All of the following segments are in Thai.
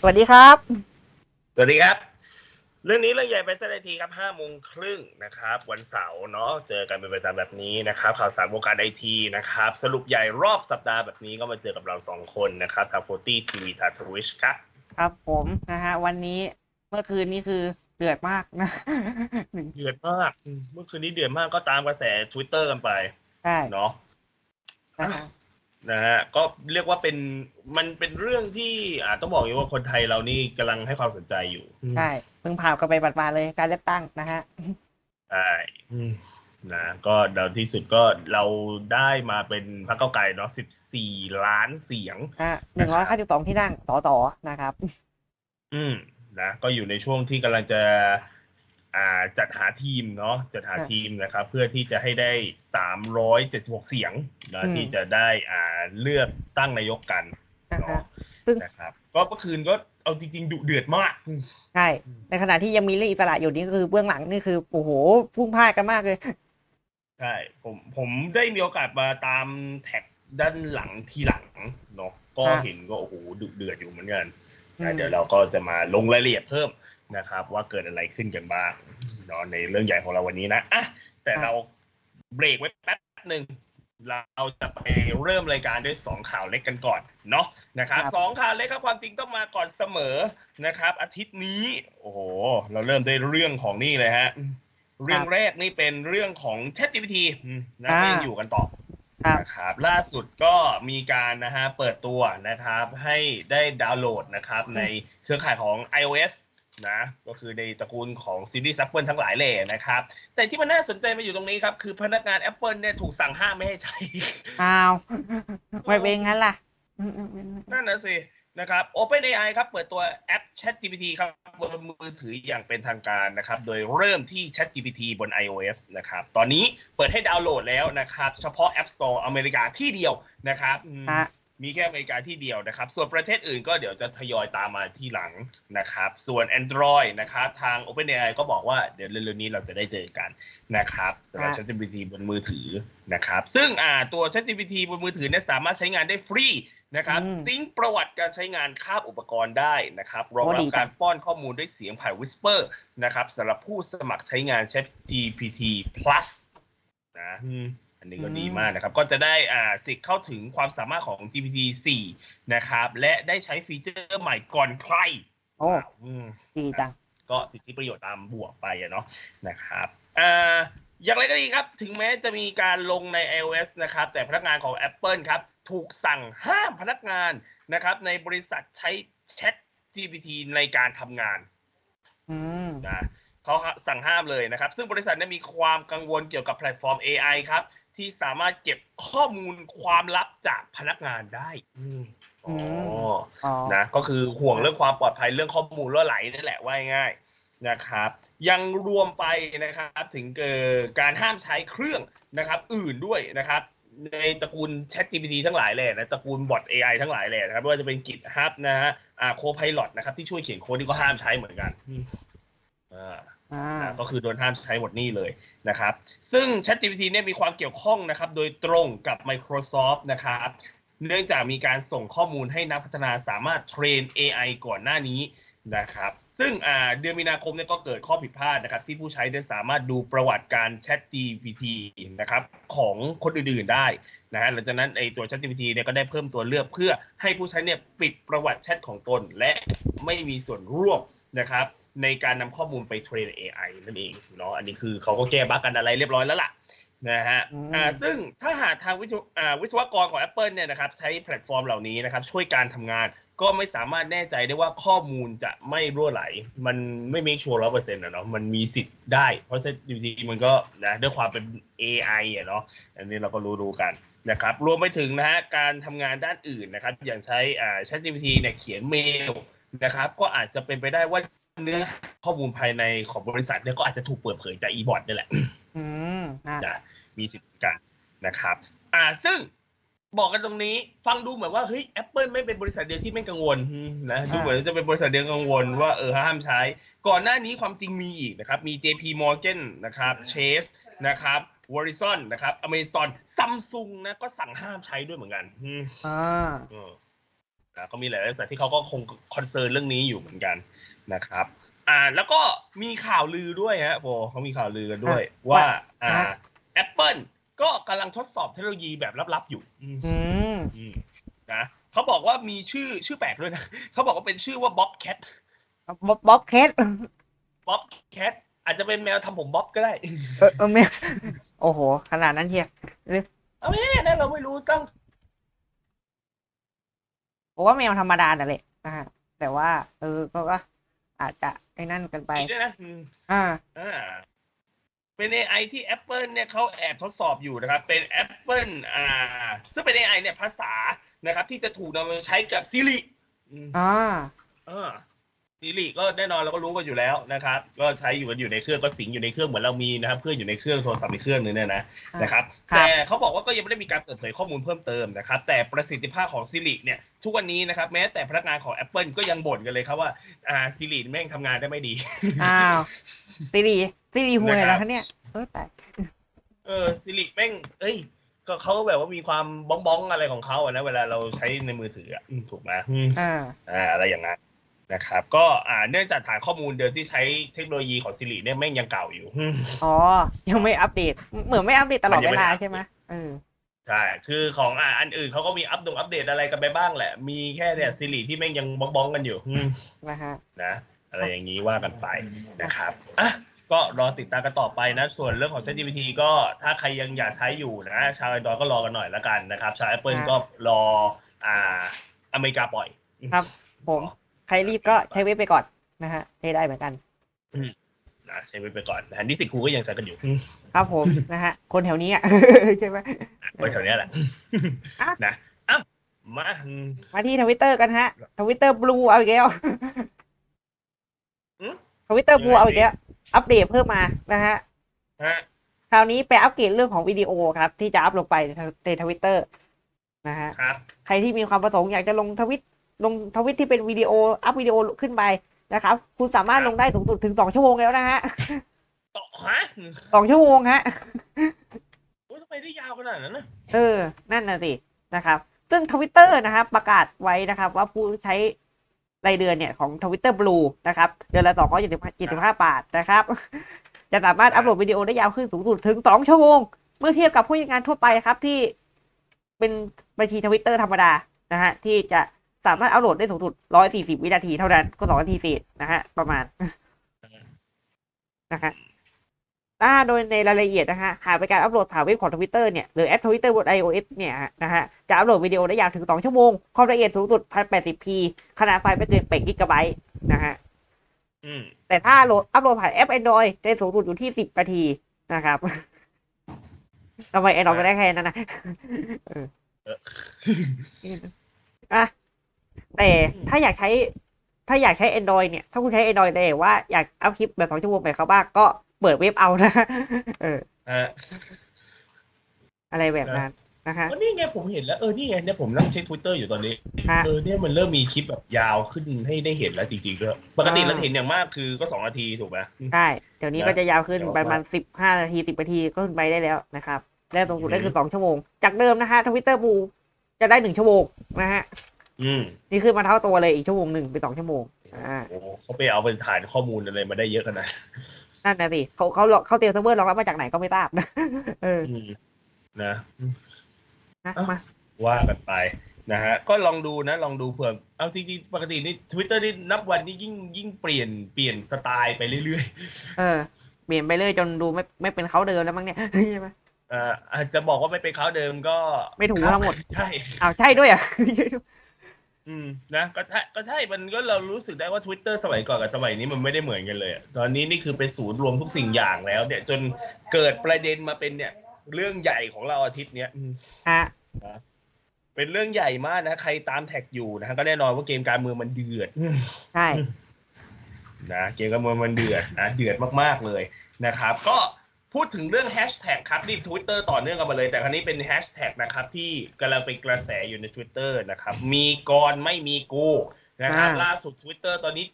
สวัสดีครับ สวัสดีครับ เรื่องนี้เรื่องใหญ่ไปสักนาทีครับห้าโมงครึ่งนะครับ วันเสาร์เนาะเจอกันเป็นประจำแบบนี้นะครับ ข่าวสารวงการไอทีนะครับ สรุปใหญ่รอบสัปดาห์แบบนี้ก็มาเจอกับเราสองคนนะครับทางโฟตี้ทีวีทางทวิชครับครับผมนะฮะวันนี้เมื่อคืนนี้คือเดือดมากนะเดือดมากอืมเมื่อคืนนี้เดือดมากก็ตามกระแส Twitter กันไปใช่เนาะ นะฮะนะฮะก็เรียกว่าเป็นมันเป็นเรื่องที่อ่าต้องบอกอย่างนี้ว่าคนไทยเรานี่กำลังให้ความสนใจอยู่ใช่เพิ่งผ่านกันไปบัดมาเลยการเลือกตั้งนะฮะใช่อืมนะก็เดาที่สุดก็เราได้มาเป็นพรรคเก้าวไกลเนาะสิบสี่ล้านเสียงอะหนึ่งร้อยห้าสิบสองที่นั่งต่อต่อนะครับ อืมนะก็อยู่ในช่วงที่กำลังจะอ่า จัดหาทีมเนาะจัดหาค่ะทีมนะครับ เพื่อที่จะให้ได้สามร้อยเจ็ดสิบหกเสียงนะอืมที่จะได้อ่าเลือกตั้งนายกกันนะเนาะฮะซึ่งนะครับ ก็เมื่อคืนก็เอาจริง ๆ ดุเดือดมากใช่ในขณะที่ยังมีเรื่องอิสระอยู่นี่ก็คือเบื้องหลังนี่คือโอ้โหพุ่งพลาดกันมากเลยใช่ผมผมได้มีโอกาสมาตามแท็กด้านหลังทีหลังเนาะก็ค่ะเห็นก็โอ้โหดุเดือดอยู่เหมือนกันอืนะมเดี๋ยวเราก็จะมาลงรายละเอียดเพิ่ม นะครับ ว่าเกิดอะไรขึ้นกันบ้างเนาะในเรื่องใหญ่ของเราวันนี้นะอะแต่เราเบรกไว้แป๊บหนึ่งเราจะไปเริ่มรายการด้วยสองข่าวเล็กกันก่อนเนาะนะครับครับสองข่าวเล็กครับความจริงต้องมาก่อนเสมอนะครับ อาทิตย์นี้ โอ้โหเราเริ่มด้วยเรื่องของนี่เลยฮะเรื่องแรกนี่เป็นเรื่องของ ChatGPT อืมนะก็ยังอยู่กันต่อครับนะครับล่าสุดก็มีการนะฮะเปิดตัวนะครับให้ได้ดาวน์โหลดนะครับในเครือข่ายของ iOS นะก็คือในตระกูลของซีรีส์ Apple ทั้งหลายเลยนะครับ แต่ที่มันน่าสนใจมาอยู่ตรงนี้ครับ คือพนักงาน Apple เนี่ยถูกสั่งห้ามไม่ให้ใช้อ้าวไม่เป็นงั้นล่ะอืมอืมอืมนั่นนะสินะครับ OpenAI ครับ เปิดตัวแอป ChatGPT ครับบนมือถืออย่างเป็นทางการนะครับ โดยเริ่มที่ ChatGPT บน iOS นะครับ ตอนนี้เปิดให้ดาวน์โหลดแล้วนะครับ เฉพาะ App Store อเมริกาที่เดียวนะครับอื มฮะมีแค่อเมริกาที่เดียวนะครับ ส่วนประเทศอื่นก็เดี๋ยวจะทยอยตามมาที่หลังนะครับ ส่วน Android นะครับทาง OpenAI ก็บอกว่าเดี๋ยวเร็วๆนี้เราจะได้เจอกันนะครับสำหรับฮะ ChatGPT บนมือถือนะครับ ซึ่งอ่าตัว ChatGPT บนมือถือเนี่ยสามารถใช้งานได้ฟรีนะครับอืมซิงค์ประวัติการใช้งานคาบอุปกรณ์ได้นะครับรองโอ้รัดีบจังการป้อนข้อมูลด้วยเสียงผ่าน Whisper นะครับสำหรับผู้สมัครใช้งาน ChatGPT Plus นะ อืมอันนี้ก็ดีมากนะครับ ก็จะได้อ่าสิทธิ์เข้าถึงความสามารถของ GPT 4 นะครับ และได้ใช้ฟีเจอร์ใหม่ก่อนใครโอ้อืมดีจัง ก็สิทธิประโยชน์ตามบวกไปอะเนาะนะครับอ่าอย่างไรก็ดีครับ ถึงแม้จะมีการลงใน iOS นะครับ แต่พนักงานของ Apple ครับ ถูกสั่งห้ามพนักงานนะครับ ในบริษัทใช้ Chat GPT ในการทำงานอืมนะเขาสั่งห้ามเลยนะครับ ซึ่งบริษัทเนี่ยมีความกังวลเกี่ยวกับแพลตฟอร์ม AI ครับ ที่สามารถเก็บข้อมูลความลับจากพนักงานได้อืมอ๋อออ๋อ นะก็คือห่วงเรื่องความปลอดภัยเรื่องข้อมูลล่วไหลนั่นแหละว่าง่ายๆนะครับ ยังรวมไปนะครับถึงเกิดการห้ามใช้เครื่องนะครับ อื่นด้วยนะครับ ในตระกูล Chat GPT ทั้งหลายเลยนะตระกูลบอท AI ทั้งหลายเลยนะครับไม่ว่าจะเป็น GitHub นะฮะอ่า Copilot นะครับ ที่ช่วยเขียนโค้ดที่ก็ห้ามใช้เหมือนกันอืมอ่าอ่า นะก็คือโดนห้ามใช้หมดนี่เลยนะครับ ซึ่ง ChatGPT เนี่ยมีความเกี่ยวข้องนะครับ โดยตรงกับ Microsoft นะครับ เนื่องจากมีการส่งข้อมูลให้นักพัฒนาสามารถเทรน AI ก่อนหน้านี้นะครับ ซึ่งเดือนมีนาคมเนี่ยก็เกิดข้อผิดพลาดนะครับ ที่ผู้ใช้ได้สามารถดูประวัติการ ChatGPT นะครับของคนอื่นๆได้นะฮะหลังจากนั้นไอตัว ChatGPT เนี่ยก็ได้เพิ่มตัวเลือกเพื่อให้ผู้ใช้เนี่ยปิดประวัติแชทของตน และไม่มีส่วนร่วมนะครับ ในการนำข้อมูลไปเทรน AI นั่นเองเนาะอันนี้คือเขาก็แก้บั๊กกันอะไรเรียบร้อยแล้วล่ะนะฮะอืมอ่าซึ่งถ้าหากทางวิศวอ่าวิศวกรของ Apple เนี่ยนะครับใช้แพลตฟอร์มเหล่านี้นะครับช่วยการทำงานก็ไม่สามารถแน่ใจได้ว่าข้อมูลจะไม่รั่วไหล มันไม่มีชัวร์ร้อยเปอร์เซ็นต์นะเนาะมันมีสิทธิ์ได้ เพราะฉะนั้นอยู่ดีมันก็นะด้วยความเป็น AI อะเนาะอันนี้เราก็รู้ๆกันนะครับรวมไปถึงนะฮะการทำงานด้านอื่นนะครับอย่างใช้อ่า ChatGPT เนี่ยเขียนเมลนะครับก็อาจจะเป็นไปได้ว่า เนื้อข้อมูลภายในของบริษัทเนี่ยก็อาจจะถูกเปิดเผยจากอีบอทนี่แหละอืมอะนะมีสิทธิ์กันนะครับ อ่าซึ่งบอกกันตรงนี้ฟังดูเหมือนว่าเฮ้ย Apple ไม่เป็นบริษัทเดียวที่ไม่กังวลอืมนะดูเหมือนจะเป็นบริษัทเดียวกังวลว่าเออห้ามใช้ ก่อนหน้านี้ความจริงมีอีกนะครับ มี JP Morgan นะครับ Chase นะครับ Verizon นะครับ Amazon Samsung นะก็สั่งห้ามใช้ด้วยเหมือนกันอืมอ่าเออนะก็มีหลายบริษัทที่เขาก็คงคอนเซิร์นเรื่องนี้อยู่เหมือนกัน นะครับ อ่าแล้วก็มีข่าวลือด้วยฮะโบเขามีข่าวลือกันด้วย ว่าอ่า Apple ก็กำลังทดสอบเทคโนโลยีแบบลับๆอยู่อืมอืมอืมนะเขาบอกว่ามีชื่อชื่อแปลกด้วยนะเขาบอกว่าเป็นชื่อว่าบ๊อบแคทบ๊อบบ๊อบเคสบ๊อบแคทอาจจะเป็นแมวทำผมบ๊อบก็ได้ เออเออไม่โอ้โห ขนาดนั้นเชียวเอาไม่แน่นะเราไม่รู้ต้องผมว่าแมวธรรมดาน่ะแหละนะฮะแต่ว่า เออก็ก็ อาจจะไอ้นั่นกันไป อีกด้วยนะอืมอ่า อ่าเป็น AI ที่ Apple เนี่ยเขาแอบทดสอบอยู่นะครับ เป็น Apple อ่า ซึ่งเป็น AI เนี่ยภาษานะครับ ที่จะถูกนำมาใช้กับ Siri อืมอ่า อ่า Siri ก็แน่นอนเราก็รู้กันอยู่แล้วนะครับ ก็ใช้อยู่กันอยู่ในเครื่องก็สิงอยู่ในเครื่องเหมือนเรามีนะครับเพื่อนอยู่ในเครื่องโทรศัพท์ในเครื่องนึงเนี่ยนะอ่านนะครับครับ แต่เขาบอกว่าก็ยังไม่ได้มีการเปิดเผยข้อมูลเพิ่มเติมนะครับ แต่ประสิทธิภาพของ Siri เนี่ยทุกวันนี้นะครับแม้แต่พนักงานของ Apple ก็ยังบ่นกันเลยครับว่าอ่า Siri แม่งทำงานได้ไม่ดีอ้าวซีรีซีรีหูอะไรนะครับล่ะคะเนี่ยเออแต่เออซิริแม่งเอ้ยก็เขาแบบว่ามีความบ้องบ้องๆอะไรของเขาอะนะเวลาเราใช้ในมือถืออะอืมถูกไหมอืมอ่าอ่าอะไรอย่างนั้น นะครับก็อ่าเนื่องจากฐานข้อมูลเดิมที่ใช้เทคโนโลยีของซิริเนี่ยแม่งยังเก่าอยู่อืมอ๋อ ยังไม่อัปเดต เหมือนไม่อัปเดตตลอดมันยังเวไม่ลาได้อัปเดตใช่ไหมเออใช่ คือของอ่าอันอื่นเขาก็มีอัปดงอัปเดตอะไรกันไปบ้างแหละ มีแค่เนี่ยซิริที่แม่งยังบ้องบ้องๆกันอยู่อืมนะฮะนะอะไรอย่างนี้ว่ากันไปนะครับอะก็รอติดตามกันต่อไปนะ ส่วนเรื่องของ ChatGPT ก็ถ้าใครยังอยากใช้อยู่นะ ชาว Android ก็รอกันหน่อยละกันนะครับ ชาว Apple ครับก็รออ่าอเมริกาปล่อย ครับ ผม ใครรีบก็ใช้เว็บไปก่อนนะฮะใช้ได้เหมือนกันนะใช้ไว้ไปก่อนนะนิสิตครูก็ยังใช้กันอยู่ครับผมนะฮะ คนแถวนี้อะใช่ไหมไว้แถวเนี้ยแหละอะนะอ้าวมา มาที่ทวิตเตอร์กันฮะทวิตเตอร์บลูเอาอีกแล้วอืมทวิตเตอร์บลูเอาอีกแล้วอัปเดตเพิ่มมานะฮะฮะคราวนี้ไปอัปเกรดเรื่องของวิดีโอครับ ที่จะอัพลงไปในทวิตเตอร์นะฮะครับใครที่มีความประสงค์อยากจะลงทวิต ลงทวิตที่เป็นวิดีโออัพวิดีโอขึ้นไปนะครับ คุณสามารถลงได้สูงสุดถึงสองชั่วโมงแล้วนะฮะต่อฮะสองชั่วโมงฮะโอ้ยทำไมได้ยาวขนาดนั้นนะเออ นั่นน่ะสินะครับ ซึ่งทวิตเตอร์นะครับประกาศไว้นะครับ ว่าผู้ใช้รายเดือนเนี่ยของทวิตเตอร์บลูนะครับ เดือนละสองร้อยเจ็ดสิบห้าบาทนะครับ จะสามารถอัพโหลดวิดีโอได้ยาวขึ้นสูงสุดถึงสองชั่วโมง เมื่อเทียบกับผู้ใช้งานทั่วไปครับที่เป็นบัญชีทวิตเตอร์ธรรมดานะฮะที่จะ สามารถอัพโหลดได้สูงสุดร้อยสี่สิบวินาทีเท่านั้น ก็สองนาทีเศษนะฮะ ประมาณนะฮะอ่าโดยในรายละเอียดนะฮะ หากเป็นการอัปโหลดผ่านเว็บของทวิตเตอร์เนี่ย หรือแอปทวิตเตอร์บน iOS เนี่ยนะฮะ จะอัปโหลดวิดีโอได้ยาวถึง 2 ชั่วโมง ความละเอียดสูงสุด 1080p ขนาดไฟล์ไม่เกิน8กิกะไบต์นะฮะอืมแต่ถ้าโหลดอัปโหลดผ่านแอป Android จะสูงสุดอยู่ที่ 10 นาทีนะครับทำไม Android ไม่ได้แค่นั้นนะเอออะ แต่ถ้าอยากใช้ถ้าอยากใช้ Android เนี่ย ถ้าคุณใช้ Android แต่ว่าอยากอัพคลิปแบบ2ชั่วโมงแบบเขาบ้างก็เปิดเว็บเอานะ เออฮะอะไรแบบนั้นนะฮะก็นี่ไงผมเห็นแล้ว เออ นี่ไงเนี่ยผมนั่งเช็คทวิตเตอร์อยู่ตอนนี้ฮะเออ เนี่ยมันเริ่มมีคลิปแบบยาวขึ้นให้ได้เห็นแล้วจริงๆด้วยปกติอ่าเราเห็นอย่างมากคือก็สองนาทีถูกไหมใช่ เดี๋ยวนี้นะก็จะยาวขึ้นเดี๋ยวประมาณสิบห้านาทีสิบนาทีก็ขึ้นไปได้แล้วนะครับ แล้วสูงสุดได้คือสองชั่วโมง จากเดิมนะฮะทวิตเตอร์บูจะได้หนึ่งชั่วโมงนะฮะ อืมนี่ขึ้นมาเท่าตัวเลยอีกชั่วโมงหนึ่งเป็นสองชั่วโมงอ่าโอ้โหเขาไปเอาเป็นฐานข้อมูลอะไรมาได้เยอะขนาดนั่นนะสิเขาเขาเขาเตรียมเซิร์ฟเวอร์รองรับมาจากไหนก็ไม่ทราบนะเอออืมนะนะเอ้ามมา ว่ากันไปนะฮะก็ลองดูนะ ลองดูเผื่อเอาจริงๆปกตินี่ทวิตเตอร์นี่นับวันนี่ยิ่งยิ่งเปลี่ยนเปลี่ยนสไตล์ไปเรื่อยเออเปลี่ยนไปเลยจนดูไม่ไม่เป็นเขาเดิมแล้วมั้งเนี่ยใช่ไหมๆอ่าอาจจะบอกว่าไม่เป็นเขาเดิมก็ไม่ถูกทั้งหมดใช่ อ้าวใช่ด้วยอะ อืมนะก็ใช่ก็ใช่มันก็เรารู้สึกได้ว่า Twitter สมัยก่อนกับสมัยนี้มันไม่ได้เหมือนกันเลยอะตอนนี้นี่คือไปศูนย์รวมทุกสิ่งอย่างแล้วเนี่ยจนเกิดประเด็นมาเป็นเนี่ย เรื่องใหญ่ของเราอาทิตย์เนี้ยอืมฮะเป็นเรื่องใหญ่มากนะใครตามแท็กอยู่นะฮะก็แน่นอนว่าเกมการเมืองมันเดือด ใช่ นะเกมการเมืองมันเดือดนะเดือดมากๆเลยนะครับ ก็ พูดถึงเรื่องแฮชแท็กครับนี่ทวิตเตอร์ต่อเนื่องกันมาเลย แต่ครั้นี้เป็นแฮชแท็กนะครับที่กำลังเป็นกระแสอยู่ใน Twitter นะครับ มีกรไม่มีกูนะครับอ่าล่าสุด Twitter ตอนนี้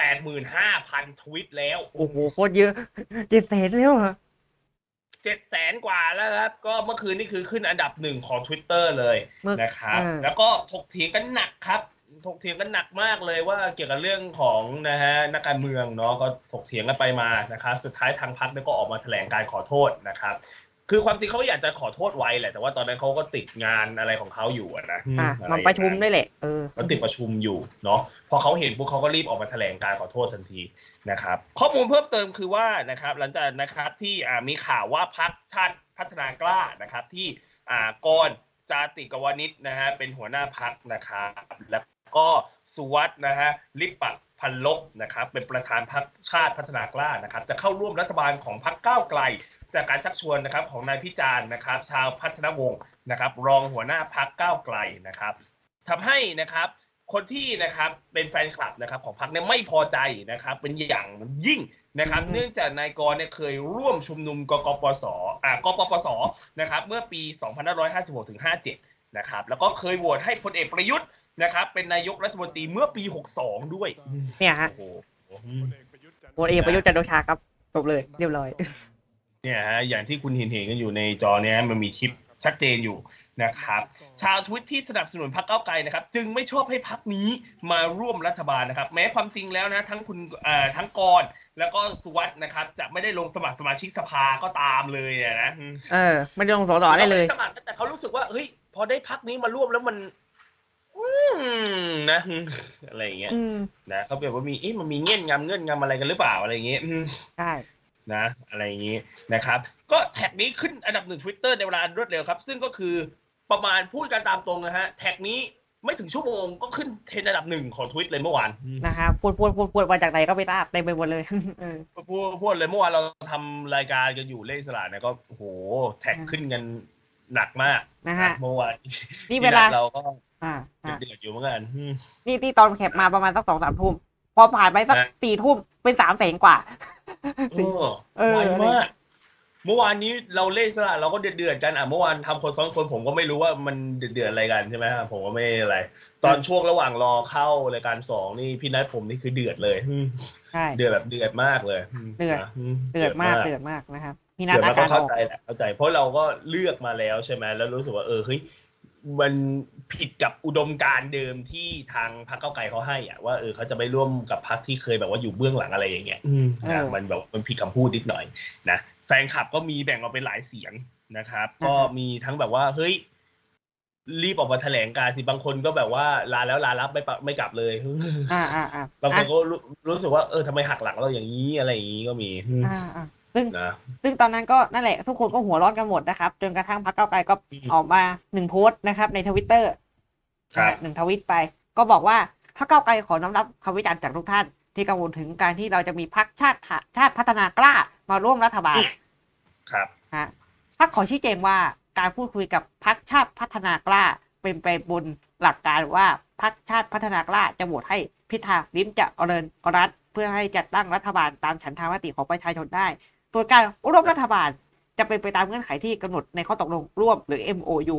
785,000 ทวิตแล้ว โอ้โหโคตรเยอะเจ็ดแสนแล้วเหรอเจ็ดแสนกว่าแล้วครับ ก็เมื่อคืนนี่คือขึ้นอันดับหนึ่งของ Twitter เลยเมื่อนะครับเออแล้วก็ถกเถียงกันหนักครับ ถกเถียงกันหนักมากเลยว่าเกี่ยวกับเรื่องของนะฮะนักการเมืองเนาะก็ถกเถียงกันไปมานะครับสุดท้ายทางพรรคเนี่ยก็ออกมาแถลงการขอโทษนะครับ คือความจริงเขาก็อยากจะขอโทษไวแหละแต่ว่าตอนนั้นเขาก็ติดงานอะไรของเขาอยู่อะนะอะอไมันประชุมด้วยแหละเออเขาติดประชุมอยู่เนาะพอเขาเห็นพวกเขาก็รีบออกมาแถลงการขอโทษทันทีนะครับ ข้อมูลเพิ่มเติมคือว่านะครับหลังจากนะครับที่อ่ามีข่าวว่าพรรคชาติพัฒนากล้านะครับที่อ่ากรจาติกวานิชนะฮะเป็นหัวหน้าพักนะครับ แล้ว ก็สุวัสด์นะฮะลิปปะพันลบนะครับเป็นประธานพรรคชาติพัฒนากล้านะครับจะเข้าร่วมรัฐบาลของพรรคก้าวไกล จากการชักชวนนะครับของนายพิจารณ์นะครับ ชาวพัฒนวงศ์นะครับ รองหัวหน้าพักก้าวไกลนะครับทำให้นะครับคนที่นะครับเป็นแฟนคลับนะครับของพรรคเนี่ยไม่พอใจนะครับเป็นอย่างยิ่งนะครับอืมเนื่องจากนายกรเนี่ยเคยร่วมชุมนุมกกปสอ่ากปปสนะครับเมื่อปี 2556ถึง57นะครับแล้วก็เคยโหวตให้พลเอกประยุทธ์ นะครับ เป็นนายกรัฐมนตรีเมื่อปี 62 ด้วย เนี่ยฮะโอ้โหโหวตเอกประยุทธ์จันทร์โอชาครับจบเลยเรียบร้อย เนี่ยฮะอย่างที่คุณเห็นเห็นกันอยู่ในจอเนี่ยมันมีคลิปชัดเจนอยู่นะครับ ชาวทวิตที่สนับสนุนพรรคก้าวไกลนะครับ จึงไม่ชอบให้พรรคนี้มาร่วมรัฐบาลนะครับ แม้ความจริงแล้วนะทั้งคุณเอ่อทั้งกรแล้วก็สุวัสด์นะครับ จะไม่ได้ลงสมัครสมาชิกสภาก็ตามเลยอะนะ เออไม่ได้ลงสอสอได้เลยขาม่สมัครแต่เขารู้สึกว่าเฮ้ยพอได้พรรคนี้มาร่วมแล้วมัน อืมนะ อะไรอย่างเงี้ยอืมนะเขาแบบว่ามีเอ๊ะมันมีเงื่อนงำเงื่อนงำอะไรกันหรือเปล่าอะไรอย่างเงี้ยอืม ใช่ นะอะไรอย่างนี้นะครับ ก็แท็กนี้ขึ้นอันดับหนึ่ง Twitter ในเวลาอันรวดเร็วครับ ซึ่งก็คือประมาณพูดกันตามตรงนะฮะ แท็กนี้ไม่ถึงชั่วโมงก็ขึ้นเทรนด์อันดับหนึ่งของทวิตเลยเมื่อวานนะครับพูดพูดพูดพูดมาจากไหนก็ไม่ทราบเต็มไปหมดเลย เออ พูดพูดเลยเมื่อวานเราทำรายการกันอยู่เล่นสลาดเนี่ยก็โอ้โหแท็กขึ้นกันหนักมากนะฮะ เมื่อวานนี่เวลาที่เราก็ อ่าอ่าเดือดๆอยู่เหมือนกันอืม นี่ที่ตอนแคปมาประมาณสักสองสามทุ่ม พอผ่านไปสักนะสี่ทุ่มเป็นสามแสนกว่าเออเออ ไวมาก เมื่อวานนี้เราเล่นสลาดเราก็เดือดๆกันอะเมื่อวานทำคนซ้อนคนผมก็ไม่รู้ว่ามันเดือดๆอะไรกันใช่ไหมครับผมก็ไม่อะไร ตอนช่วงระหว่างรอเข้ารายการสองนี่พี่นัทผมนี่คือเดือดเลยอืมใช่ เดือดแบบเดือดมากเลยเดือด นะเดือดมากเดือดมากนะครับพี่นัเดืทอดากอามการก็อเข้าอก ใจแหละเข้าใจเพราะเราก็เลือกมาแล้วใช่ไหมแล้วรู้สึกว่าเออเฮ้ย มันผิดกับอุดมการณ์เดิมที่ทางพรรคเก้าวไกลเขาให้อะว่าเออเขาจะไม่ร่วมกับพรรคที่เคยแบบว่าอยู่เบื้องหลังอะไรอย่างเงี้ยนะมันแบบมันผิดคำพูดนิดหน่อยนะแฟนคลับก็มีแบ่งออกเป็นหลายเสียงนะครับ ก็มีทั้งแบบว่าเฮ้ยรีบออกมาแถลงการสิบางคนก็แบบว่าลาแล้วลารับไม่ปะไม่กลับเลยอ่าอ่าอ่าบางคนก็รู้รู้สึกว่าเออทำไมหักหลังเราอย่างนี้อะไรอย่างนี้ก็มีอ่าอ่า ซึ่งนะ ซึ่งตอนนั้นก็นั่นแหละทุกคนก็หัวร้อนกันหมดนะครับ จนกระทั่งพรรคเก้าวไกลก็อืมออกมาหนึ่งโพสต์นะครับ ในทวิตเตอร์ครับ หนึ่งทวิตไป ก็บอกว่าพรรคเก้าวไกลขอน้อมรับคำวิจารณ์จากทุกท่าน ที่กังวลถึงการที่เราจะมีพรรคชาติทะชาติพัฒนากล้ามาร่วมรัฐบาลครับฮะพรรคขอชี้แจงว่าการพูดคุยกับพรรคชาติพัฒนากล้าเป็นไปบนหลักการว่าพรรคชาติพัฒนากล้าจะโหวตให้พิธาลิ้มจะเจริญรัตน์เพื่อให้จัดตั้งรัฐบาลตามฉันทามติของประชาชนได้ ส่วนการร่วมรัฐบาลจะเป็นไปตามเงื่อนไขที่กำหนดในข้อตกลงร่วมหรือ MOU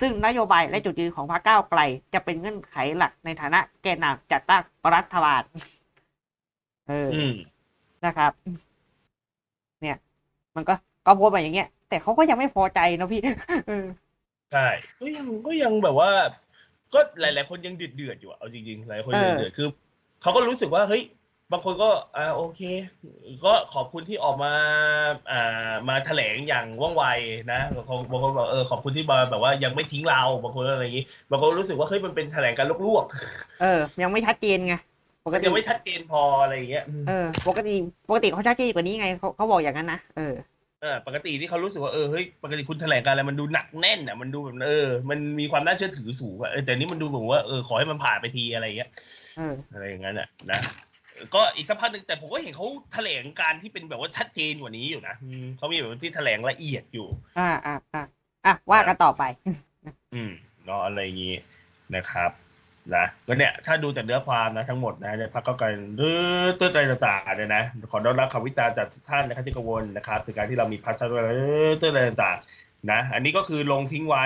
ซึ่งนโยบายและจุดยืนของพรรคก้าวไกล จะเป็นเงื่อนไขหลักในฐานะแกนนำจัดตั้งรัฐบาล เอออืมนะครับ เนี่ย มันก็ก็โพสต์มาอย่างเงี้ย แต่เขาก็ยังไม่พอใจนะพี่เออใช่ก็ยังก็ยังแบบว่า ก็หลาย ๆ คนยังเดือดเดือดๆอยู่อะเอาจริงๆหลายคนเอเดืออดเดือดคือเขาก็รู้สึกว่าเฮ้ย บางคนก็อ่าโอเค ก็ขอบคุณที่ออกมาอ่ามาแถลงอย่างว่องไวนะบางคนบางคนบอกเออขอบคุณที่มาแบบว่ายังไม่ทิ้งเราบางคนอะไรอย่างงี้บางคนรู้สึกว่าเฮ้ยมันเป็นแถลงการลวกเออ ยังไม่ชัดเจนไงปๆกมันติยังไม่ชัดเจนพออะไรอย่างเงี้ยเออปกติปกติเขาชัดเจนกว่านี้ไงเขาเขาบอกอย่างนั้นนะเออเออปกติที่เขารู้สึกว่าเออเฮ้ยปกติคุณแถลงการอะไรมันดูหนักแน่นอะมันดูแบบเออ มันมีความน่าเชื่อถือสูงอะเออแต่นี่มันดูเหมือนว่าเออขอให้มันผ่านไปทีอะไรอย่างเงี้ยเอออะไรอย่างนั้นอะนะ ก็อีกสักพักหนึ่งแต่ผมก็เห็นเขาแถลงการที่เป็นแบบว่าชัดเจนกว่านี้อยู่นะอืมเขามีแบบที่แถลงละเอียดอยู่ อ่าอ่าอ่าอะว่ากันต่อไป อืมเนาะอะไรอย่างนี้นะครับนะก็เนี่ยถ้าดูจากเนื้อความนะทั้งหมดนะเนี่ยพักเก้าวไกลตื้อตื้ออะไรต่างๆเนี่ยนะขอต้อนรับคำวิจารณ์จากทุกท่านนะครับที่กังวลนะครับถึงการที่เรามีพักชาติอะไรตื้ออะไรต่างๆนะอันนี้ก็คือลงทิ้งไว้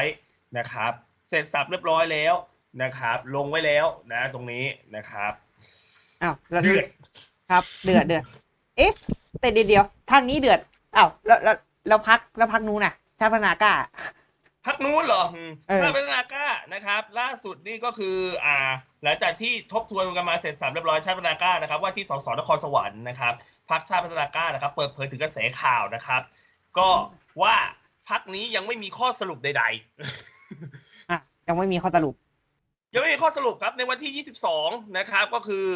นะครับ เสร็จสับเรียบร้อยแล้วนะครับ ลงไว้แล้วนะตรงนี้นะครับ อ้าวแล้วเดือดครับ เดือดเดือดเอ๊ะ แต่เดียวเดียวทางนี้เดือดอ้าวแล้วแล้วแล้วพักแล้วพักนู้นน่ะชาติพัฒนากล้า พักนู้นเหรออืมเออ ชาติพัฒนากล้านะครับ ล่าสุดนี่ก็คือ อ่า หลังจากที่ทบทวนกันมาเสร็จสับเรียบร้อยชาติพัฒนากล้านะครับ ว่าที่สสนครสวรรค์นะครับพักชาติพัฒนากล้านะครับ เปิดเผยถึงกระแสข่าวนะครับ ก็ว่าพักนี้ยังไม่มีข้อสรุปใด ๆ อะยังไม่มีข้อสรุป ยังไม่มีข้อสรุปครับในวันที่ 22 นะครับ ก็คือ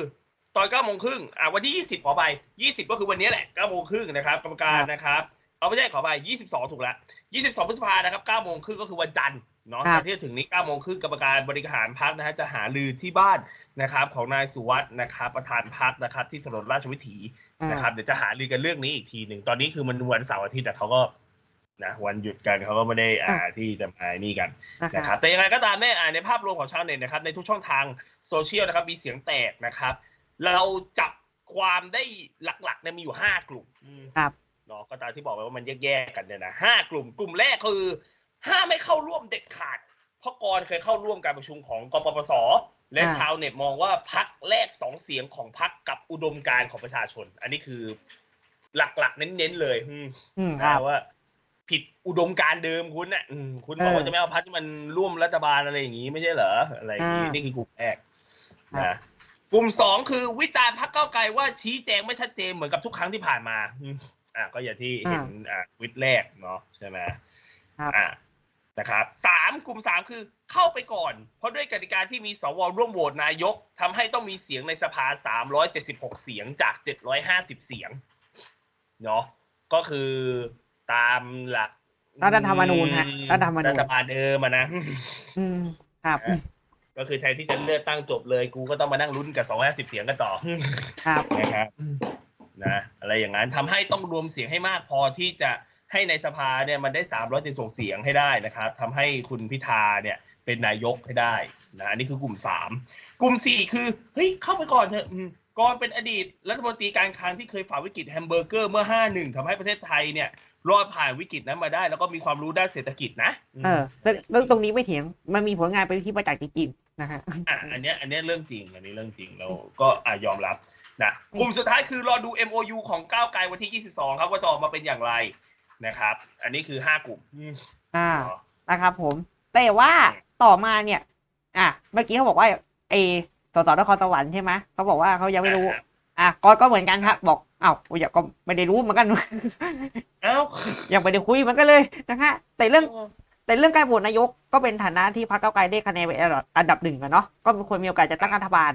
ตอน9โมงครึ่งอ่าวันที่20ขอไป20ก็คือวันนี้แหละ9โมงครึ่งนะครับกรรมการนะครับเอาไม่ใช่ขอไป22ถูกแล้ว22พฤษภานะครับ9โมงครึ่งก็คือวันจันทร์เนาะครับวันที่จะถึงนี้9โมงครึ่งกรรมการบริหารพักนะฮะจะหาลือที่บ้านนะครับ ของนายสุวัสด์นะครับ ประธานพักนะครับ ที่ถนนราชวิถีอ่านะครับเดี๋ยวจะหาลือกันเรื่องนี้อีกทีหนึ่งตอนนี้คือมันวันเสาร์อาทิตย์แต่เขาก็นะวันหยุดกันเขาก็ไม่ได้อ่าที่จะมานี่กันนะคนะครัรับบแต่ยังไงก็ตามแน่อ่าในภาพรวมของชาวเน็ตนะครับในทุกช่องทางโซเชียลนะครับมีเสียงแตกนะครับ เราจับความได้หลักๆเนี่ยมีอยู่ห้ากลุ่มอืมครับ เนาะก็ตามที่บอกไปว่ามันแยกๆกันเนี่ยนะห้ากลุ่มกลุ่มแรกคือห้ามไม่เข้าร่วมเด็ดขาด เพราะกรเคยเข้าร่วมการประชุมของกปปสและอ่าชาวเน็ตมองว่าพักแรกสองเสียงของพักกับอุดมการณ์ของประชาชน อันนี้คือหลักๆ เน้นๆเลยอืมอืมครับว่า ผิดอุดมการณ์เดิมคุณน่ะอืมคุณบอกเออว่าจะไม่เอาพักที่มันร่วมรัฐบาลอะไรอย่างนี้ไม่ใช่เหรออะไรอย่างนี้อ่านี่นี่คือกลุ่มแรกครับนะ กลุ่มสองคือวิจารณ์พักเก้าวไกลว่าชี้แจงไม่ชัดเจนเหมือนกับทุกครั้งที่ผ่านมาอืมอ่าก็อย่างที่เห็นอ่าทวิตแรกเนาะใช่ไหมครับอ่านะครับสามกลุ่มสามคือเข้าไปก่อน เพราะด้วยกติกาที่มีสวร่วมโหวตนายกทำให้ต้องมีเสียงในสภา376เสียงจาก750เสียงเนาะก็คือตามหลักรัฐธรรมนูญฮะรัฐธรรมนูญรัฐบาลเดิมอะนะอืมครับ ก็คือแทนที่จะเลือกตั้งจบเลย กูก็ต้องมานั่งลุ้นกับ250เสียงกันต่อครับนะครับนะอะไรอย่างนั้นทำให้ต้องรวมเสียงให้มากพอที่จะให้ในสภาเนี่ยมันได้376เสียงให้ได้นะครับทำให้คุณพิธาเนี่ยเป็นนายกให้ได้นะอันนี้คือกลุ่ม3กลุ่ม4คือเฮ้ยเข้าไปก่อนเถอะอืมก่อนเป็นอดีตรัฐมนตรีการคลังที่เคยฝ่าวิกฤตแฮมเบอร์เกอร์เมื่อ 51ทำให้ประเทศไทยเนี่ย รอดผ่านวิกฤตนั้นมาได้ แล้วก็มีความรู้ด้านเศรษฐกิจนะมเออเรื่องเรื่องตรงนี้ไม่เถียง มันมีผลงานเป็นที่ประจักษ์จริงๆ นะฮะอะอันเนี้ยอันเนี้ยเรื่องจริง อันนี้เรื่องจริงเราก็อะยอมรับนะกลุ่มสุดท้ายคือรอดู MOU ของก้าวไกลวันที่ 22 ครับว่าจะออกมาเป็นอย่างไรนะครับ อันนี้คือ 5 กลุ่มอืมอ่าอ๋อนะครับผม แต่ว่าต่อมาเนี่ย อะเมื่อกี้เขาบอกว่าเอสสนครสวรรค์ใช่ไหมเขาบอกว่าเขายังไม่รู้ อะก็ก็เหมือนกันครับ บอกอ้าวอย่าก็ไม่ได้รู้เหมือนกันเอ้ายังไม่ได้คุยเหมือนกันเลยนะฮะแต่เรื่อง แต่เรื่องการโหวตนายกก็เป็นฐานะที่พรรคเก้าวไกลได้คะแนนเป็นอันดับหนึ่งอะเนาะก็เป็นคนมีโอกาสจะตั้งรัฐบาล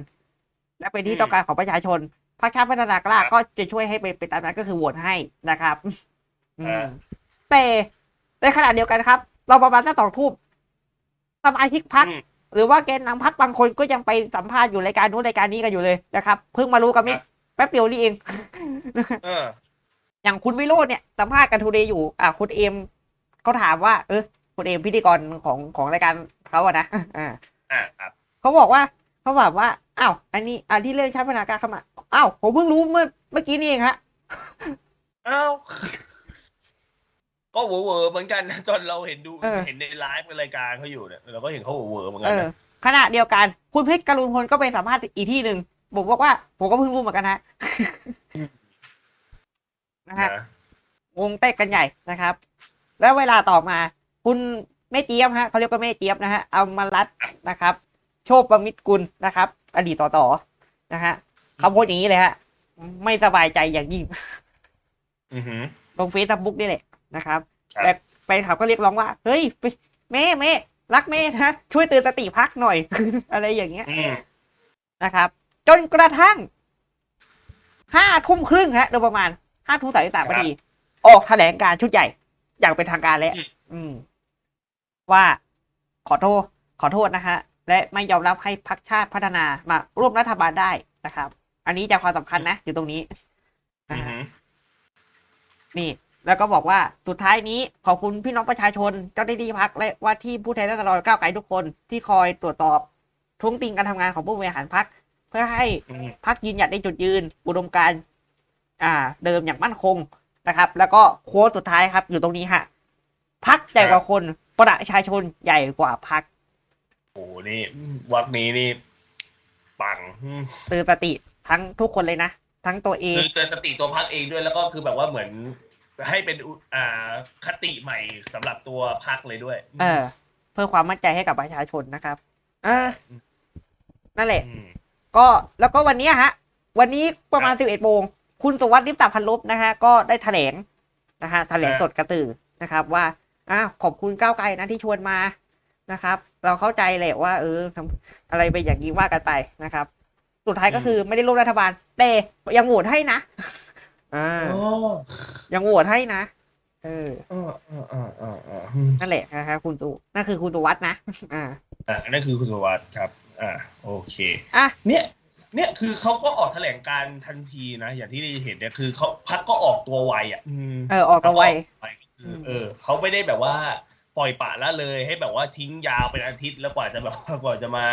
และเป็นที่ต้องการของประชาชนพรรคชาติพัฒนากล้าก็จะช่วยให้เป็นเป็นตามนั้นก็คือโหวตให้นะครับอืมแต่ในขณะเดียวกันครับ เราประมาณตั้งสองทุ่มสมาชิกพรรคอืมหรือว่าแกนนำพักบางคนก็ยังไปสัมภาษณ์อยู่รายการนู้นรายการนี้กันอยู่เลยนะครับ เพิ่งมารู้กันไม่ครับแป๊บเดียวนี่เองเอออย่างคุณวิโรจน์เนี่ยสัมภาษณ์กันทูเดย์อยู่ อะคุณเอมเขาถามว่า เออ คุณเอมพิธีกรของของรายการเขาอะนะอ่าอะครับเขาบอกว่าเขาบอกว่าอ้าวอันนี้อันที่เรื่องชาติพัฒนากล้าเข้ามาอ้าวผมเพิ่งรู้เมื่อเมื่อกี้นี่เองฮะเอ้าก็เวอร์เวอร์เหมือนกันนะจนเราเห็นดูเออเห็นในไลฟ์ในรายการเขาอยู่เนี่ยเราก็เห็นเขาเวอร์เวอร์เหมือนกัเอนอนะขณะเดียวกัน คุณเพชรกรุณพลก็ไปสัมภาษณ์อีกที่หนึ่งผมบอกว่า ผมก็เพิ่งรู้เหมือนกันฮะนะฮะนะวงเต้นกันใหญ่นะครับ แล้วเวลาต่อมา คุณแม่เจี๊ยบฮะเขาเรียกว่าแม่เจี๊ยบนะฮะเอามารัดนะครับ โชคประมิตรกุลนะครับ อดีตต่อต่อนะฮะเขาโพสต์อย่างนี้เลยฮะ ไม่สบายใจอย่างยิ่งอือหือลงเฟซบุ๊กนี่แหละนะครับครับแต่ไปถามก็เรียกร้องว่า เฮ้ยไปแม่แม่รักแม่นะช่วยเตือนสติพักหน่อย อะไรอย่างเงี้ยอืมนะครับ จนกระทั่งห้าทุ่มครึ่งฮะโดยประมาณห้าทุ่มสามสิบสามนาทีออกแถลงการณ์ชุดใหญ่ อย่างเป็นทางการแล้วอืม ว่าขอโทษขอโทษนะฮะและไม่ยอมรับให้พักชาติพัฒนามาร่วมรัฐบาลได้นะครับ อันนี้จะความสำคัญนะอยู่ตรงนี้อืนะอฮะหือนี่ แล้วก็บอกว่าสุดท้ายนี้ขอบคุณพี่น้องประชาชน เจ้าหน้าที่พักและว่าที่ผู้แทนราษฎรก้าวไกลทุกคนที่คอยตรวจสอบท้วงติงการทำงานของผู้บริหารพักเพื่อให้อืมพักยืนหยัดในจุดยืน อุดมการณ์อ่า เดิมอย่างมั่นคงนะครับ แล้วก็โค้ดสุดท้ายครับ อยู่ตรงนี้ฮะพักใหญ่กว่าคน ประชาชนใหญ่กว่าพักโอ้โหนี่วักนี้นี่ปังอืมเตือนสติทั้งทุกคนเลยนะ ทั้งตัวเองคือเตือนสติตัวพักเองด้วยแล้วก็คือแบบว่าเหมือนให้เป็นอุอ่าคติใหม่สำหรับตัวพักเลยด้วย เออ เพื่อความมั่นใจให้กับประชาชนนะครับอ่านั่นแหละอืมก็แล้วก็วันเนี้ยฮะ วันนี้ประมาณ11โมงคุณสวัสดิ์ลิปตาพันลบนะฮะก็ได้แถลงนะฮะแถลงสดกระตือนะครับว่า อ้าวขอบคุณก้าวไกลนะที่ชวนมานะครับ เราเข้าใจแหละว่า เออทำอะไรไปอย่างนี้ว่ากันไปนะครับ สุดท้ายก็คือไม่ได้ร่วมรัฐบาลแต่ยังโหวตให้นะอ่าอ๋อยังโหวตให้นะเอออ่าอ่าอ่าอ่าอ่าอืมนั่นแหละนะครับคุณตุนั่นคือคุณตุวัฒน์นะ อ่า อ่านั่นคือคุณสวัสดิ์ครับ อ่า โอเค อะ เนี่ย เนี่ยคือเขาก็ออกแถลงการทันทีนะ อย่างที่ได้เห็นเนี่ยคือเขาพักก็ออกตัวไวอะอืมเออ ออกตัวไวไปคืออ เออเขาไม่ได้แบบว่าปล่อยปละละเลยให้แบบว่าทิ้งยาวเป็นอาทิตย์แล้วกว่าจะแบบว่ากว่าจะมา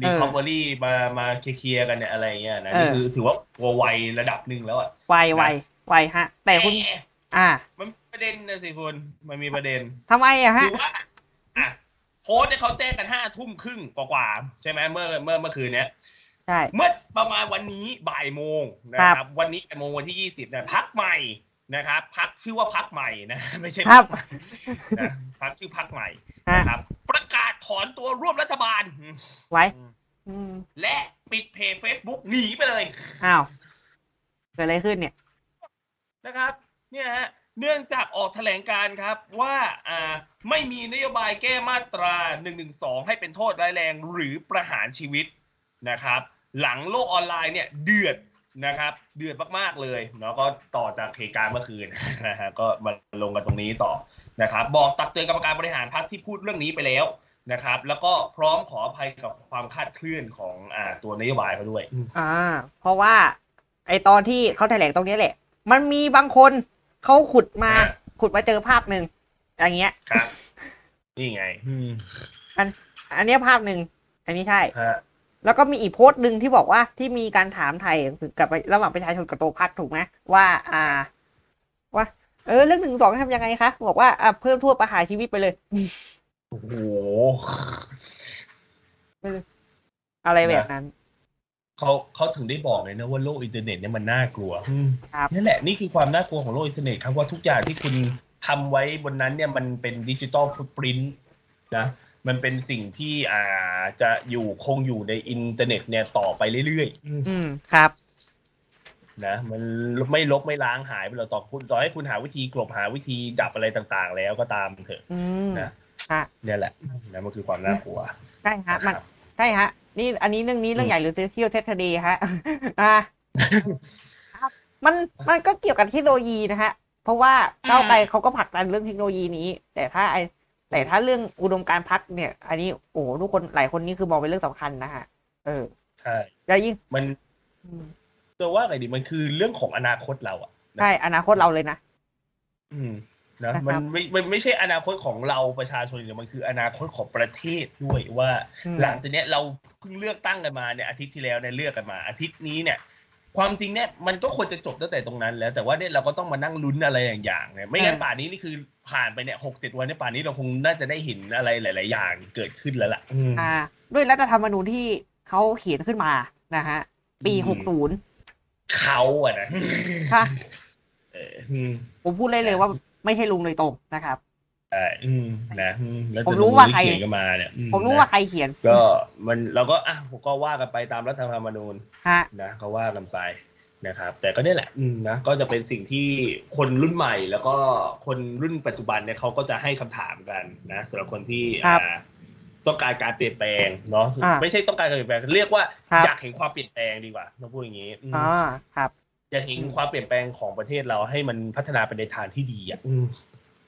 รีคอเวอรี่มามาเคลียร์กันเนี่ยอะไรเงี้ยนะเออนี่คือถือว่าตัวไวระดับหนึ่งแล้วอะไวไวไวฮะ แต่คุณ อ่า มันมีประเด็นนะสิคุณมันมีประเด็นทำไมอะฮะคือว่าอะโพสต์เนี่ยเขาแจ้งกันห้าทุ่มครึ่งกว่าๆใช่ไหมเมื่อเมื่อเมื่อคืนเนี้ยใช่เมื่อประมาณวันนี้บ่ายโมงนะครับ วันนี้บ่ายโมงวันที่ยี่สิบเนี่ยพักใหม่ นะครับพักชื่อว่าพักใหม่นะไม่ใช่ครัพับกใหม่นะพักชื่อพักใหม่ฮะนะครับ ประกาศถอนตัวร่วมรัฐบาลไว้อืมและปิดเพจ Facebook หนีไปเลยอ้าวเกิดอะไรขึ้นเนี่ยนะครับ เนี่ยฮะเนื่องจากออกแถลงการครับว่าอ่าไม่มีนโยบายแก้มาตรา112ให้เป็นโทษร้ายแรงหรือประหารชีวิตนะครับ หลังโลกออนไลน์เนี่ยเดือด นะครับเดือดมากๆเลยแล้วก็ต่อจากเหตุการณ์เมื่อคืนนะฮะก็มาลงกันตรงนี้ต่อนะครับ บอกตักเตือนกรรมการบริหารพรรคที่พูดเรื่องนี้ไปแล้วนะครับ แล้วก็พร้อมขออภัยกับความคลาดเคลื่อนของอ่าตัวนโยบายเขาด้วยอ่าเพราะว่าไอตอนที่เขาแถลงตรงนี้แหละ มันมีบางคนเขาขุดมาอ่าขุดมาเจอภาพหนึ่งอย่างเงี้ยครับนี่ไงอืมอันเนี้ยภาพหนึ่งอันนี้ใช่ฮะ แล้วก็มีอีกโพสต์หนึ่งที่บอกว่าที่มีการถามไทยกับระหว่างประชาชนกับโตพักถูกไหมว่า อ่า ว่า เออ เรื่องหนึ่งสองทำยังไงคะบอกว่าอะเพิ่มโทษประหารชีวิตไปเลยโอ้โหอะไรแบบนั้นเขาเขาถึงได้บอกเลยนะว่าโลกอินเทอร์เน็ตเนี่ยมันน่ากลัวครับนั่นแหละนี่คือความน่ากลัวของโลกอินเทอร์เน็ตครับว่าทุกอย่างที่คุณทำไว้บนนั้นเนี่ยมันเป็นดิจิ t a ลฟุตปรินต์นะ มันเป็นสิ่งที่อ่าจะอยู่คงอยู่ในอินเทอร์เน็ตเนี่ยต่อไปเรื่อยๆอืมครับนะมันไม่ลบไม่ล้างหายไปหรอกต่อคุณต่อให้คุณหาวิธีกลบหาวิธีดับอะไรต่างๆ แล้วก็ตามเถอะ อืมนะฮะเนี่ยแหละนะมันคือความน่ากลัวใช่ฮะมัน นะครับ ใช่ฮะ นี่อันนี้เรื่องนี้เรื่องใหญ่หรือเที่ยวเทสเดย์ฮะ อ่าครับมันมันก็เกี่ยวกับเทคโนโลยีนะฮะ เพราะว่าก้าวไกลเขาก็ผลักดันเรื่องเทคโนโลยีนี้ แต่ถ้าไอ แต่ถ้าเรื่องอุดมการณ์พักเนี่ย อันนี้โอ้โหทุกคนหลายคนนี่คือมองเป็นเรื่องสำคัญนะฮะเออใช่แล้วยิ่งมันอืมจะว่าไงดีมันคือเรื่องของอนาคตเราอะใช่อนาคตเราเลยนะอืมนะนะครับมันไม่มันไม่ใช่อนาคตของเราประชาชนอย่างเดียวมันคืออนาคตของประเทศด้วยว่าอืมหลังจากเนี้ยเราเพิ่งเลือกตั้งกันมาเนี่ยอาทิตย์ที่แล้วเนี่ยเลือกกันมา อาทิตย์นี้เนี่ย ความจริงเนี่ยมันก็ควรจะจบตั้งแต่ตรงนั้น แล้วแต่ว่าเนี่ยเราก็ต้องมานั่งลุ้นอะไรอย่างๆเนี่ยไม่งั้นป่านนี้นี่คือผ่านไปเนี่ยหกเจ็ดวันเนี่ยป่านนี้เราคงน่าจะได้เห็นอะไรหลาย ๆ อย่างเกิดขึ้นแล้วล่ะอืมอ่า ด้วยรัฐธรรมนูญที่เขาเขียนขึ้นมานะฮะปีอืมหกศูนย์เขาอะนะค่ะเอออืมผมพูดเลยเลยว่าไม่ใช่ลุงเลยตรงนะครับ ใช่อืมนะอืมแล้วผมรู้ว่าใคร เขียนกันมาเนี่ยอืผมรู้นะว่าใครเขียนก็มันเราก็อะก็ว่ากันไปตามรัฐธรรมนูญ ฮะ นะก็ว่ากันไปนะครับ แต่ก็เนี่ยแหละอืมนะก็จะเป็นสิ่งที่คนรุ่นใหม่ แล้วก็คนรุ่นปัจจุบันเนี่ยเขาก็จะให้คำถามกันนะสำหรับคนที่ครับอ่าต้องการการเปลี่ยนแปลงเนาะอ่าไม่ใช่ต้องการการเปลี่ยนแปลงเรียกว่าครับ อยากเห็นความเปลี่ยนแปลงดีกว่าต้องพูดอย่างนี้อืมอ่าครับ อยากเห็นความเปลี่ยนแปลงของประเทศเราให้มันพัฒนาไปในทางที่ดีอะอืม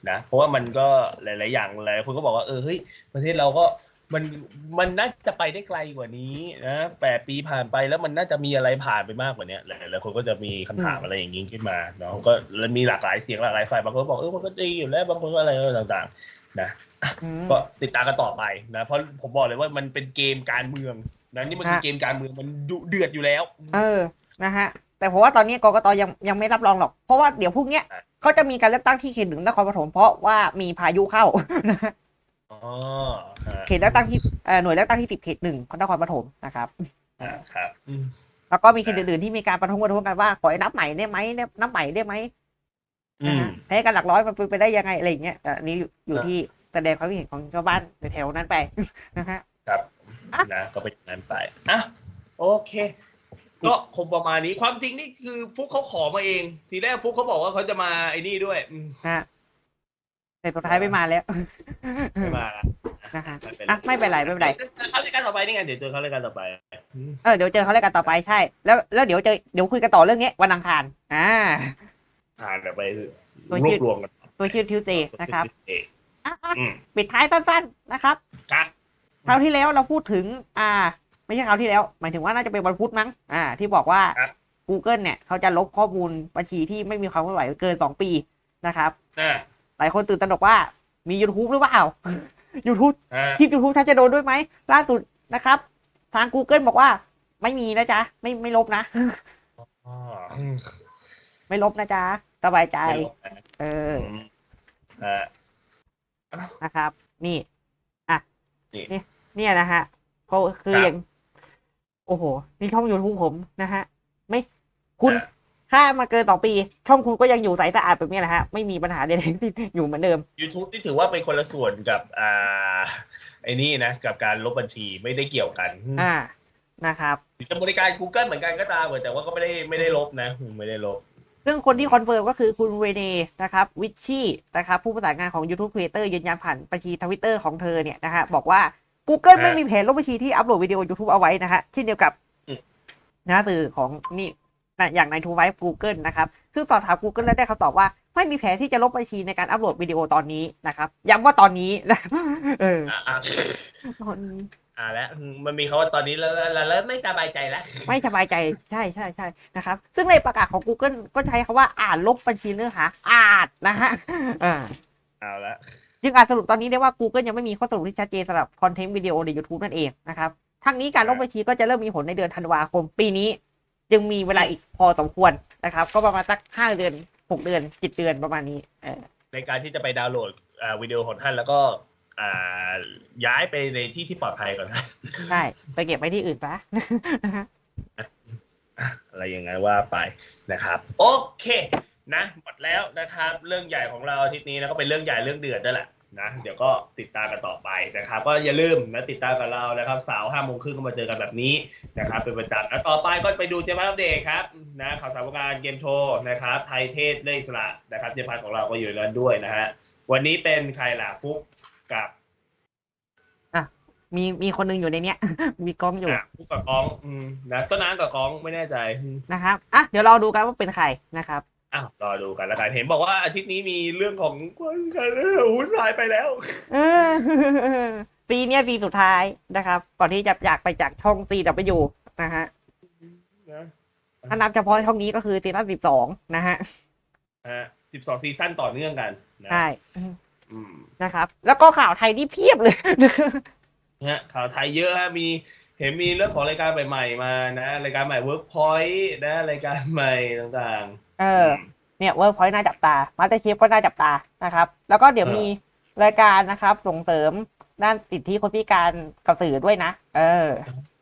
นะเพราะว่ามันก็หลาย ๆ อย่างหลายคนก็บอกว่าเออเฮ้ยประเทศเราก็มันมันน่าจะไปได้ไกลกว่านี้นะแปดปีผ่านไปแล้วมันน่าจะมีอะไรผ่านไปมากกว่าเนี้ยหลายๆคนก็จะมีคำถามอืมอะไรอย่างนี้ขึ้นมาเนาะก็มีหลากหลายเสียงหลากหลายฝ่ายบางคนก็บอกเออมันก็ดีอยู่แล้วบางคนก็อะไรต่าง ๆ นะอืมก็ติดตามกันต่อไปนะเพราะผมบอกเลยว่ามันเป็นเกมการเมืองนะนี่มันคือฮะเกมการเมืองมันดุเดือดอยู่แล้ว เออนะฮะแต่ผมว่าตอนนี้กกตยังยังไม่รับรองหรอก เพราะว่าเดี๋ยวพรุ่งเนี้ย เขาจะมีการเลือกตั้งที่เขตหนึ่งนครปฐมเพราะว่ามีพายุเข้านะฮะอ๋อฮะเขตเลือกตั้งที่เอ่อหน่วยเลือกตั้งที่สิบเขตหนึ่งของนครปฐมนะครับอ่าครับอืมแล้วก็มีเขตอื่นๆที่มีการประท้วงประท้วงกันว่า ขอให้นับใหม่ได้ไหมนับใหม่ได้ไหมอืมแพ้กันหลักร้อยมันเป็นไปได้ยังไงอะไรอย่างเงี้ยแต่อันนี้อยู่อยู่เออที่แสดงความคิดเห็นของชาวบ้านในแถวนั้นไปนะฮะครับอะนะก็เป็นอย่างนั้นไปอะโอเค ก็คงประมาณนี้ความจริงนี่คือฟุกเขาขอมาเอง ทีแรกฟุกเขาบอกว่าเขาจะมาไอ้นี่ด้วยอืมนะฮะแต่สุดท้ายไม่มาแล้วไม่มาละนะฮะไม่เป็นไรอะไม่เป็นไรไม่เป็นไรเขารายการต่อไปนี่ไงเดี๋ยวเจอเขารายการต่อไปอืมเออเดี๋ยวเจอเขารายการต่อไปใช่ แล้วแล้วเดี๋ยวเจอเดี๋ยวคุยกันต่อเรื่องนี้วันอังคารอ่าผ่านเดี๋ยวไปตัวรชื่วอบรวมกันตัวชื่อทิวเตนะครับเอกอะอะอืมปิดท้ายสั้นๆนะครับ ครับ คราวที่แล้วเราพูดถึง อ่า ไม่ใช่คราวที่แล้ว หมายถึงว่าน่าจะเป็นวันพุธมั้งอ่า ที่บอกว่าครับ Google เนี่ยเขาจะลบข้อมูลบัญชีที่ไม่มีความเคลื่อนไหวเกินสองปีนะครับอ่าหลายคนตื่นตระหนกว่ามี YouTube หรือเปล่า YouTube อ่าคลิป YouTube ท่านจะโดนด้วยไหมล่าสุดนะครับ ทาง Google บอกว่า ไม่มีนะจ๊ะ ไม่ไม่ลบนะอ๋อไม่ลบนะจ๊ะสบายใจไม่ลบนะเอออืมอ่านะครับ นี่ อะนี่นี่เนี่ยนะฮะก็คือครับอย่าง โอ้โห นี่ช่องยูทูบผมนะฮะ ไม่ คุณอะค่ามาเกินสองปี ช่องคุณก็ยังอยู่ใสสะอาดแบบนี้แหละฮะ ไม่มีปัญหาใดๆที่อยู่เหมือนเดิม YouTube ที่ถือว่าเป็นคนละส่วนกับ อ่า ไอ้นี่นะ กับการลบบัญชีไม่ได้เกี่ยวกัน อ่า นะครับจะบริการ Google เหมือนกันก็ตามแต่ว่าก็ไม่ได้ไม่ได้ลบนะ ไม่ได้ลบ ซึ่งคนที่คอนเฟิร์มก็คือคุณเวเนนะครับ วิชชี่นะครับ ผู้ประสานงานของ YouTube Creator ยืนยันผ่านบัญชีทวิตเตอร์ของเธอเนี่ยนะฮะบอกว่า Google อ่าไม่มีแผนลบบัญชีที่อัปโหลดวิดีโอ YouTube เอาไว้นะฮะเช่นเดียวกับอืมหน้าสื่อของนี่นะอย่างในทูไว e Google นะครับ ซึ่งสอบถาม Google แล้วได้คำตอบว่า ไม่มีแผนที่จะลบบัญชีในการอัปโหลดวิดีโอตอนนี้นะครับ ย้ำว่าตอนนี้นะเอออะอะตอนนี้อ่าแล้วมันมีคาว่าตอนนี้แล้วแล้วแล้วแล้วไม่สบายใจแล้ว ไม่สบายใจใช่ใช่ใช่นะครับ ซึ่งในประกาศของ Google ก็ใช้คำว่าอ่านลบบัญชีเนื้อหาอาจนะฮะอ่าเอาละ จึงอาจสรุปตอนนี้ได้ว่า Google ยังไม่มีข้อสรุปที่ชัดเจนสำหรับคอนเทนต์วิดีโอใน YouTube นั่นเองนะครับทั้งนี้การลบบัญชีก็จะเริ่มมีผลในเดือนธันวาคมปีนี้ จึงมีเวลาอีกพอสมควรนะครับ ก็ประมาณสักห้าเดือนหกเดือนเจ็ดเดือนประมาณนี้เออในการที่จะไปดาวน์โหลดอ่าวิดีโอของท่านแล้วก็อ่าย้ายไปในที่ที่ปลอดภัยก่อนนะใช่ไปเก็บไว้ที่อื่นปะนะฮะอะไรอย่างนั้นว่าไปนะครับ โอเค นะหมดแล้วนะครับ เรื่องใหญ่ของเราอาทิตย์นี้แล้วก็เป็นเรื่องใหญ่เรื่องเดือดด้วยแหละนะเดี๋ยวก็ติดตามกันต่อไปนะครับ ก็อย่าลืมนะติดตามกับเรานะครับสาวห้าโมงครึ่งก็มาเจอกันแบบนี้นะครับ เป็นประจำแล้วต่อไปก็ไปดูเจมาอัปเดตครับนะข่าวสารวงการเกมโชว์นะครับ ไทยเทศเลขสละนะครับเจพันของเราก็อยู่ในนั้นด้วยนะฮะวันนี้เป็นใครล่ะฟุกกับมีมีคนหนึงอยู่ในเนี้ย มีกล้องอยู่อะฟุกกับกองอืมนะต้นน้ำกับกองไม่แน่ใจอืมนะครับอะเดี๋ยวเราดูกันว่าเป็นใครนะครับ อ้าวรอดูกันแล้วกันเห็นบอกว่าอาทิตย์นี้มีเรื่องของคนกันหูสายไปแล้วเออปีเนี้ยปีสุดท้ายนะครับ ก่อนที่จะอยากไปจากช่อง CW นะฮะนะถ้านับเฉพาะช่องนี้ก็คือซีซั่นสิบสองนะฮะฮะสิบสองซีซั่นต่อเนื่องกันนะใช่อืมนะครับ แล้วก็ข่าวไทยนี่เพียบเลยฮะข่าวไทยเยอะฮะมีเห็นมีเรื่องของรายการใหม่ๆมานะ รายการใหม่ Workpoint นะ รายการใหม่ต่าง เอๆอเนี่ยเวิร์กพอยต์น่าจับตามาสเตอร์เชฟก็น่าจับตานะครับ แล้วก็เดี๋ยวเออมีรายการนะครับ ส่งเสริมด้านสิทธิคนพิการกับสื่อด้วยนะ เออ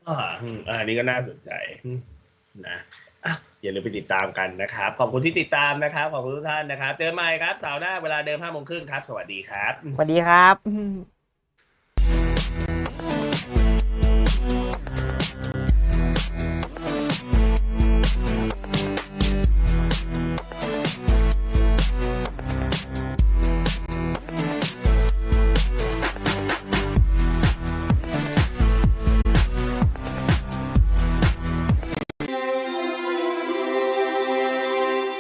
อ่าอืมอันนี้ก็น่าสนใจอืมนะอะอย่าลืมไปติดตามกันนะครับ ขอบคุณที่ติดตามนะครับ ขอบคุณทุกท่านนะครับ เจอกันใหม่ครับเสาร์หน้าเวลาเดิมห้าโมงครึ่งครับ สวัสดีครับ สวัสดีครับ